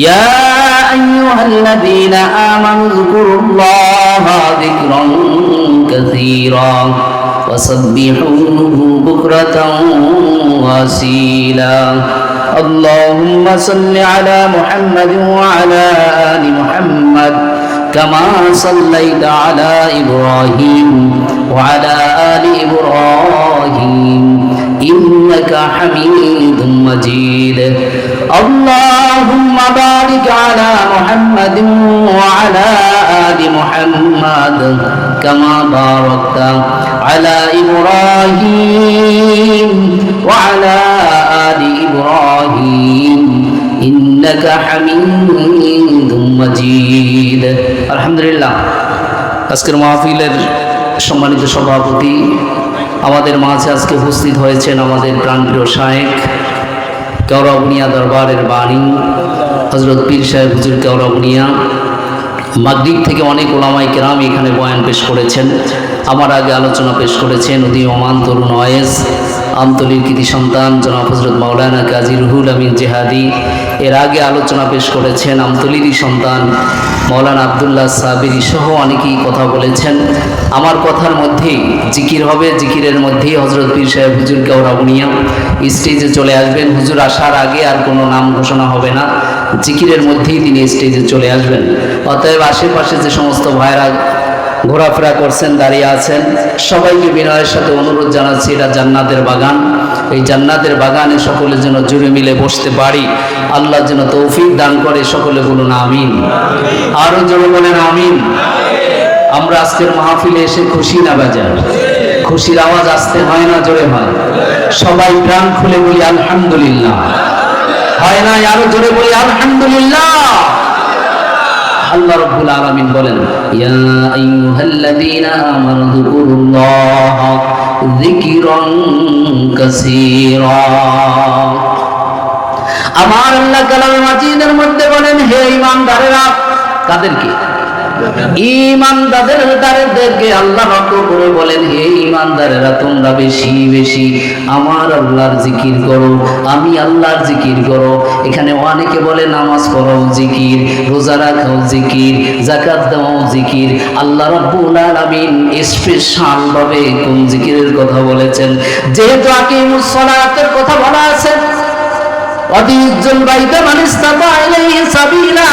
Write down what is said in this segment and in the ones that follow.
يا أيها الذين آمنوا اذكروا الله ذكرا كثيرا وسبحوه بكرة وأصيلا. اللهم صل على محمد وعلى آل محمد كما صليت على إبراهيم وعلى آل إبراهيم. إنك حميد مجيد اللهم بارك على محمد وعلى آل محمد كما باركت على إبراهيم وعلى آل إبراهيم إنك حميد مجيد الحمد لله আজকের মাহফিলের সম্মানিত সভাপতি আমাদের মাঝে আজকে উপস্থিত হয়েছেন আমাদের প্রাণপ্রিয় শায়েক কেওড়াবুনিয়া দরবারের বাণী হজরত পীর সাহেব হুজুর কেওড়াবুনিয়া মাগরিব থেকে অনেক ওলামাই কেরাম এখানে বয়ান পেশ করেছেন, আমার আগে আলোচনা পেশ করেছেন উদীয়মান তরুণ ওয়েস আমতলির কৃতি সন্তান জনাব হজরত মাওলানা কাজী রুহুল আমিন জেহাদি। এর আগে আলোচনা পেশ করেছেন আমতলিরই সন্তান মৌলানা আবদুল্লাহ সাবিরি সহ অনেকেই কথা বলেছেন। আমার কথার মধ্যেই জিকির হবে, জিকিরের মধ্যেই হজরত পীর সাহেব হুজুর কেওরাবুনিয়া স্টেজে চলে আসবেন। হুজুর আসার আগে আর কোনো নাম ঘোষণা হবে না। জিকিরের মধ্যেই তিনি স্টেজে চলে আসবেন। অতএব আশেপাশে যে সমস্ত ভাইরা ঘোরাফেরা করছেন, দাঁড়িয়ে আছেন। সবাইকে বিনয়ের সাথে অনুরোধ জানাচ্ছি, এটা জান্নাতের বাগান। এই জান্নাতের বাগানে সকলে যেন জুড়ে মিলে বসতে পারি। আল্লাহ যেন তৌফিক দান করে সকলে বলুন, আমিন। আরও যেন বলেন, আমিন। আমরা আজকের মাহফিলে এসে খুশি না বাজার? খুশির আওয়াজ আসতে হয় না, জোরে হয়। সবাই প্রাণ খুলে বলি, আলহামদুলিল্লাহ। হয় না আরও জোরে বলি, আলহামদুলিল্লাহ। আল্লাহ রাব্বুল আলামিন বলেন, ইয়া আইয়ুহাল্লাযীনা আমানু যকুরুল্লাহ যিকরান কাসীরা। আমার আল্লাহ কালাম মাজিদের মধ্যে বলেন, হে ঈমানদারেরা, কাদেরকে ইমানদারের আল্লাহ বলেন, হে ইমানদারেরা, তোমরা বেশি বেশি আমার আল্লাহর জিকির করো, আমি আল্লাহর জিকির করো। এখানে অনেকে বলে, নামাজ পড়াও জিকির, রোজা রাখাও জিকির জাকাত দেওয়াও জিকির। আল্লাহ রাব্বুল আলামিন স্পেশাল ভাবে কোন জিকিরের কথা বলেছেন। যেহেতু আকিমুস কথা বলা আছে অতিজন বাইতে সাবিলা।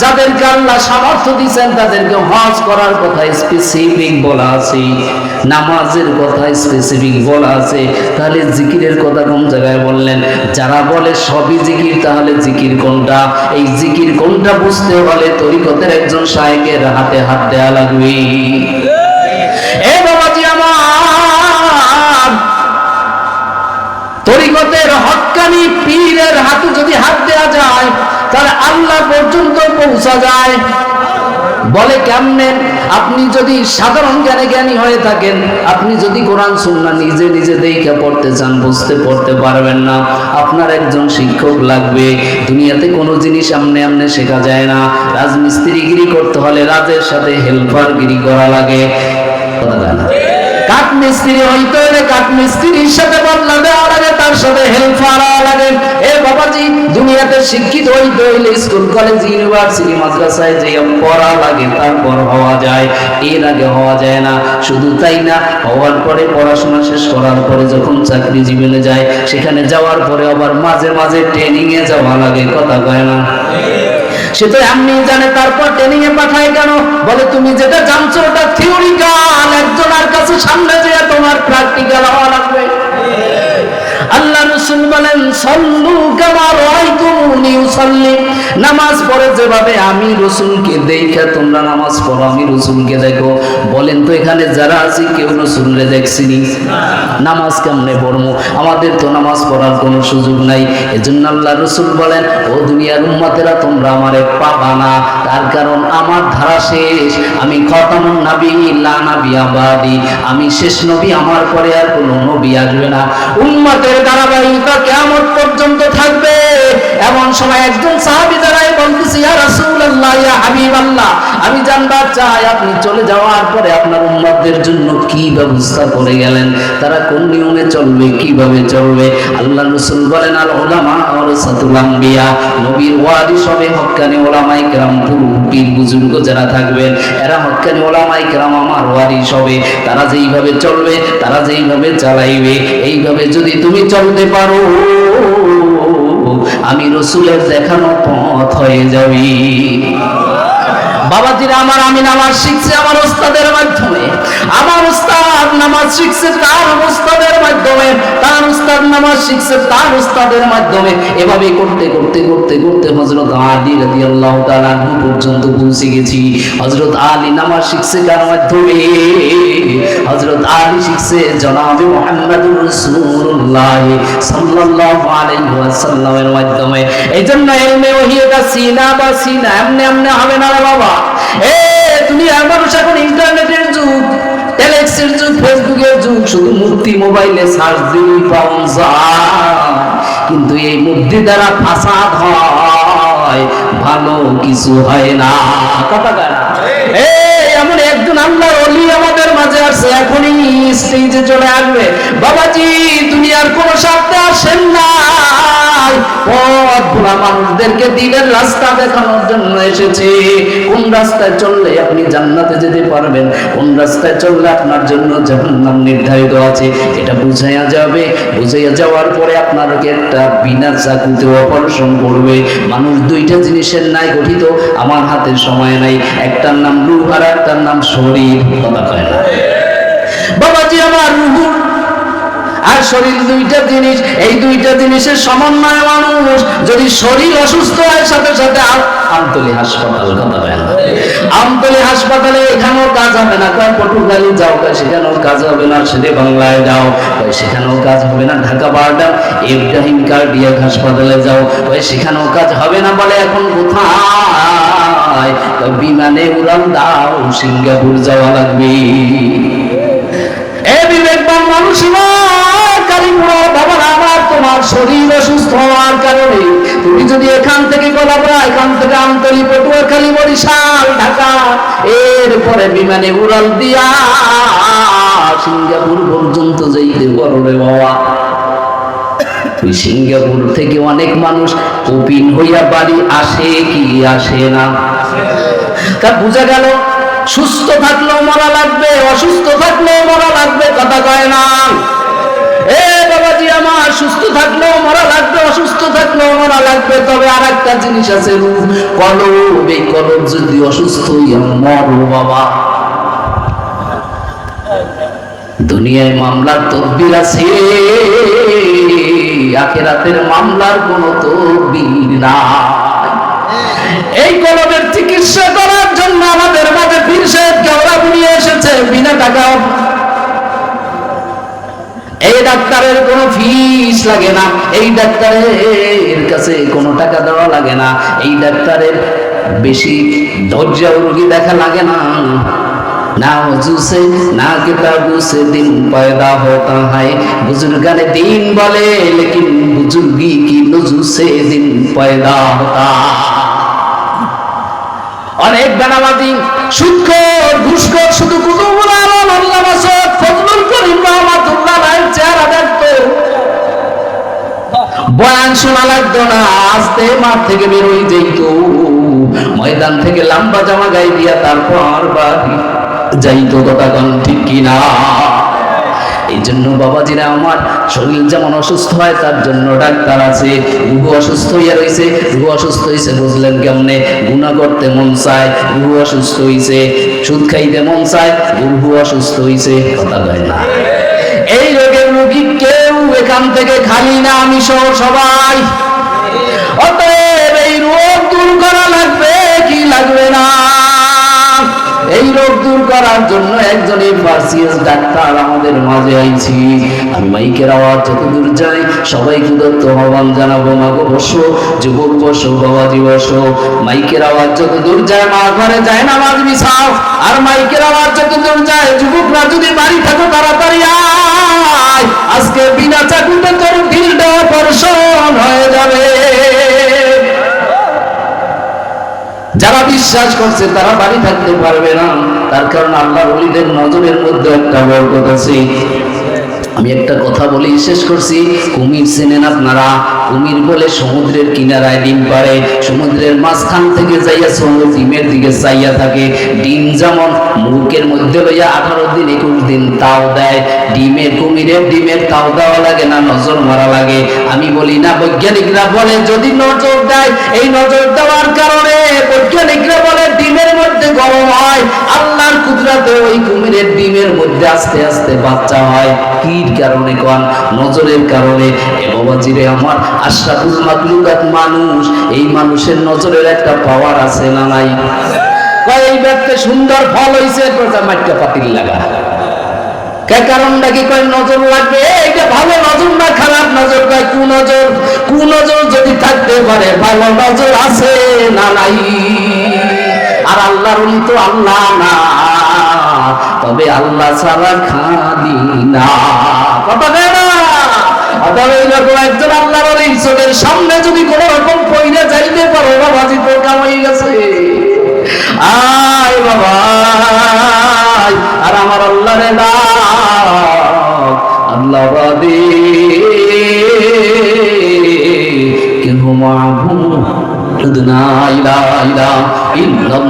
যাদেরকে আল্লাহ সামর্থ্য দিচ্ছেন তাদেরকে হজ করার কথা স্পেসিফিক বলা আছে, নামাজের কথা স্পেসিফিক বলা আছে। তাহলে জিকিরের কথা কোন জায়গায় বললেন? যারা বলে সবই জিকির, তাহলে জিকির কোনটা? এই জিকির কোনটা বুঝতে হলে তরিকতের একজন শায়েকের হাতে হাত দেয়া লাগবে। তরিকতের হক্কানি পীরের হাতে যদি হাত দেওয়া যায়, তাহলে আল্লাহ পর্যন্ত পৌঁছা যায়। বলে কেমনে? আপনি যদি সাধারণ জ্ঞানে জ্ঞানী হয়ে থাকেন, আপনি যদি কোরআন, সুন্না নিজে নিজে দেখে পড়তে চান, বুঝতে পড়তে পারবেন না। আপনার একজন শিক্ষক লাগবে। দুনিয়াতে কোনো জিনিস আমনে আমনে শেখা যায় না। রাজমিস্ত্রিগিরি করতে হলে রাজের সাথে হেল্পারগিরি করা লাগে। কথা কাঠ মিস্ত্রি হইতে হলে কাঠ মিস্ত্রির সাথে বদলা দেওয়া লাগে, তার সাথে লাগে। এ বাবাজি, দুনিয়াতে শিক্ষিত হইতে হইলে স্কুল কলেজ ইউনিভার্সিটি মাদ্রাসায় যে পড়া লাগে, তারপর হওয়া যায়। এর আগে হওয়া যায় না, শুধু তাই না, হওয়ার পরে পড়াশোনা শেষ করার পরে যখন চাকরি জীবনে যায়, সেখানে যাওয়ার পরে আবার মাঝে মাঝে ট্রেনিং এ যাওয়া লাগে, কথা কয় না? সে তো এমনি জানে, তারপর ট্রেনিং এ পাঠায় কেন? বলে, তুমি যেটা জানছো ওটা থিওরিক্যাল একজনের কাছে সামনে যে তোমার প্র্যাকটিক্যাল হওয়া লাগবে। আল্লাহ রসুল বলেন, সল্লু কামার হয় তুমি উসাল্লি। নামাজ পড়ে যেভাবে আমি রসুলকে দেখে, তোমরা নামাজ পড়ো, আমি রসুলকে দেখো। বলেন তো এখানে যারা আছি, কেউ রসুলরে দেখছিনি? নামাজ কেমনে পড়ব? আমাদের তো নামাজ পড়ার কোনো সুযোগ নাই। এজন্য আল্লাহ রসুল বলেন, ও দুনিয়ার উম্মাতেরা, তোমরা আমারে পাবা না। তার কারণ আমার ধারা শেষ। আমি খতামুন নাবি, লা নাবি আবাদি। আমি শেষ নবী, আমার পরে আর কোনো নবী আসবে না। উম্মতের ধারাবাহিকতা কিয়ামত পর্যন্ত থাকবে। এমন সময় একজন সাহাবী দাঁড়ায় বলতেছে, ইয়া রাসূলুল্লাহ, ইয়া হাবিব হাবিব আমি জানবার চাই আপনি চলে যাওয়ার পরে আপনার উম্মতদের জন্য কি ব্যবস্থা করে গেলেন? তারা কোন নিয়মে চলবে, কীভাবে চলবে? আল্লাহ রসুল বলেন, আল ওলামা ওরাসাতুল আম্বিয়া, নবীর ওয়ারিস হবে হক্কানি ওলামাই কেরাম পীর বুজুর্গ যারা থাকবেন, এরা হক্কানি ওলামাই কেরাম, আমার ওয়ারিস হবে তারা যেইভাবে চলবে, তারা যেইভাবে চালাইবে, এইভাবে যদি তুমি চলতে পারো আমি রসুলের দেখানো পথ হয়ে যাবি। বাবাজিরা আমার আমি নামাজ শিখছে আমার ওস্তাদের মাধ্যমে। আমার ওস্তাদ নামাজ শিখছে তার ওস্তাদের মাধ্যমে, তার ওস্তাদ নামাজ শিখছে তার ওস্তাদের মাধ্যমে। এভাবে করতে করতে করতে করতে হযরত আলী তাআলা আনহু পর্যন্ত পৌঁছে গেছি। হযরত আলী নামাজ শিখছে কার মাধ্যমে? হযরত আলী শিখছে জনাবে মুহাম্মদুর রাসূলুল্লাহ সাল্লাল্লাহু আলাইহি ওয়াসাল্লামের মাধ্যমে। এইজন্য ইলমে ওহী এটা সিনা বা সিনা, এমনি এমনি হবে না বাবা। এ, দুনিয়ার মানুষ এখন ইন্টারনেটের যুগ। টেলেক্সের যুগ ফেসবুকের যুগ, শুধু মূর্তি মোবাইলে সার্চ পাওয়া যায়। কিন্তু এই মূর্তি দ্বারা ফাসাদ হয়, ভালো কিছু হয় না। না? এমন একজন অলি আমাদের মাঝে আসছে, এখনই স্টেজে চলে আসবে। বাবাজি দুনিয়ার কোন স্বার্থে আসেন মানুষদেরকে দিনের রাস্তা দেখানোর জন্য এসেছে। কোন রাস্তায় চললে আপনি জান্নাতে যেতে পারবেন? কোন রাস্তায় চললে আপনার জন্য জাহান্নাম নির্ধারিত আছে? এটা বুঝাইয়া যাবে। বুঝাইয়া যাওয়ার পরে আপনাকে একটা বিনা চাকুতে অপারেশন করবে। মানুষ দুইটা জিনিসের নাই গঠিত। আমার হাতে সময় নাই। একটার নাম রূহ আর একটার নাম শরীর। কথা কয় না। বাবাজি, আমার রূহ আর শরীর দুইটা জিনিস, এই দুইটা জিনিসের সমন্বয় মানুষ। যদি শরীর অসুস্থ হয়, সাথে সাথে আম- আমতলি হাসপাতাল কথা বলেন আমতলি হাসপাতালে এখানেও কাজ হবে না। কয়, পটুয়াখালী যাও, কয়, সেখানেও কাজ হবে না শেরে বাংলায় যাও। কয়, সেখানেও কাজ হবে না, ঢাকা বারডাম ইব্রাহিম কার্ডিয়াক হাসপাতালে যাও। কয়, সেখানেও কাজ হবে না বলে এখন কোথায়? বিমানে উড়ান দাও, সিঙ্গাপুর যাওয়া লাগবে। এ বিবেকবান মানুষ আমার তোমার শরীর অসুস্থ হওয়ার কারণে তুমি যদি এখান থেকে গোলাপড়া এখান থেকে আমতলি পটুয়াখালী বরিশাল, ঢাকা, এরপরে বিমানে উড়াল দিয়া সিঙ্গাপুর পর্যন্ত যাইতে পারো রে বাবা। ওই সিঙ্গাপুর থেকে অনেক মানুষ কপিন হইয়া বাড়ি আসে কি আসে না। তা বুঝা গেল, সুস্থ থাকলেও মরা লাগবে, অসুস্থ থাকলেও মরা লাগবে, কথা কয় না। আমার সুস্থ মরা লাগবে, অসুস্থ মরা লাগবে, তবে আর একটা জিনিস আছে যদি অসুস্থ মরো বাবা। দুনিয়ায় মামলার তদবির আছে, আখেরাতের মামলার কোনো তদবির না এই কলমের চিকিৎসা করার জন্য আমাদের মাঝে পীর সাহেব কেওড়া এসেছে, বিনা টাকা এই ডাক্তারের কোনো ফিস লাগে না এই ডাক্তারের কাছে কোনো টাকা দেওয়া লাগে না এই ডাক্তারের বেশি ধৈর্য রোগী দেখা লাগে না ना वजू से ना किताबों से दिन पैदा होता है बुजुर्गान दीन बोले लेकिन बुजुर्गी की नजू से दिन पैदा होता অনেক বেনাবাদি সুৎখোর ঘুষখোর শুধু কুতুবুল আলম আল্লাহ মাসুদ ফজলুল করিম রহমাতুল্লাহ আলাইহির চেহারা দেখতো। বয়ান শোনা লাগতো না মাঠ থেকে বের হয়ে যেত ময়দান থেকে জামা গায়ে দিয়া তারপর যাইতো ঠিক কিনা? এই জন্য বাবাজিরা আমার শরীর যেমন অসুস্থ হয়, তার জন্য ডাক্তার আছে। রুহু অসুস্থ হইয়া রয়েছে রুহু অসুস্থ হয়েছে বুঝলেন কেমনে? গুণা করতে মন চায়, রুহু অসুস্থ হয়েছে সুদ খাইতে মন চায়, রুহু অসুস্থ হয়েছে কথা না। এই রোগী কেউ এখান থেকে খালি না, আমি সহ সবাই। অতএব এই রোগ দূর করা লাগবে, কি লাগবে না? এই রোগ দূর করার জন্য একজন ডাক্তার আমাদের মাঝে আইছি। আমি মাইকের আওয়াজ যতদূর যাই দত্ত জানাব মাগো বসো, যুবক বসো, বাবাজি বসো। মাইকের আওয়াজ যতদূর যায়, মা ঘরে যায় না মাঝ আর মাইকের আওয়াজ যতদূর যায়, যুবকরা যদি বাড়ি থাকো, তাড়াতাড়ি আয়। আজকে বিনা চাকুতে তোর দিলটা অপারেশন হয়ে যাবে। যারা বিশ্বাস করছে, তারা বাড়ি থাকতে পারবে না। তার কারণ আল্লাহর ওলিদের নজরের মধ্যে একটা বরকত আছে। আমি একটা কথা বলি, শেষ করছি। কুমির চেনেন আপনারা? কুমির বলে সমুদ্রের কিনারায় ডিম পারে সমুদ্রের মাঝখান থেকে যাইয়া সমুদ্র ডিমের দিকে চাইয়া থাকে। ডিম যেমন মুখের মধ্যে লইয়া আঠারো দিন, একুশ দিন তাও দেয়। ডিমের কুমিরের ডিমের তাও দেওয়া লাগে না, নজর মারা লাগে। আমি বলি, না, বৈজ্ঞানিকরা বলে, যদি নজর দেয়, এই নজর দেওয়ার কারণে বৈজ্ঞানিকরা বলে, ডিমের মধ্যে গরম হয়। আল্লাহর কুদরাতে ওই কুমিরের ডিমের মধ্যে আস্তে আস্তে বাচ্চা হয়। কির কারণে কোন? নজরের কারণে। বাবাজিরে আমার আশরাফুল মাকলুকাত মানুষ, এই মানুষের নজরের একটা পাওয়ার আছে না নাই? কয়, এই ব্যক্তি সুন্দর ফল হইছে মাইটটা পাতিল লাগা। কারণটা কি কয় নজর লাগবে? এটা ভালো নজর না খারাপ নজর কয়? কু নজর? কু নজর যদি থাকতে পারে, ভালো নজর আছে না নাই? আর আল্লাহর তো আল্লাহ না। তবে আল্লাহ ছাড়া খালি না। কথা না? অতএব একজন আল্লাহর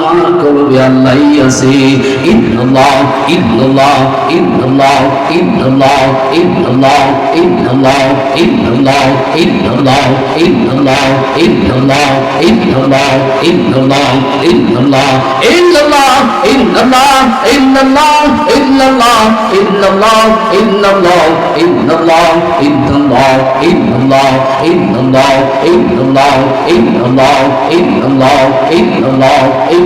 আমার কলবে আল্লাহ আছে ইন্নাল্লাহ ইন্নাল্লাহ ইন্নাল্লাহ ইন্নাল্লাহ ইন্নাল্লাহ ইন্নাল্লাহ ইন্নাল্লাহ ইন্নাল্লাহ ইন্নাল্লাহ ইন্নাল্লাহ ইন্নাল্লাহ ইন্নাল্লাহ ইন্নাল্লাহ ইল্লাল্লাহ ইন্নাল্লাহ ইল্লাল্লাহ ইল্লাল্লাহ ইল্লাল্লাহ ইল্লাল্লাহ ইল্লাল্লাহ ইল্লাল্লাহ ইল্লাল্লাহ ইল্লাল্লাহ ইল্লাল্লাহ ইল্লাল্লাহ ইল্লাল্লাহ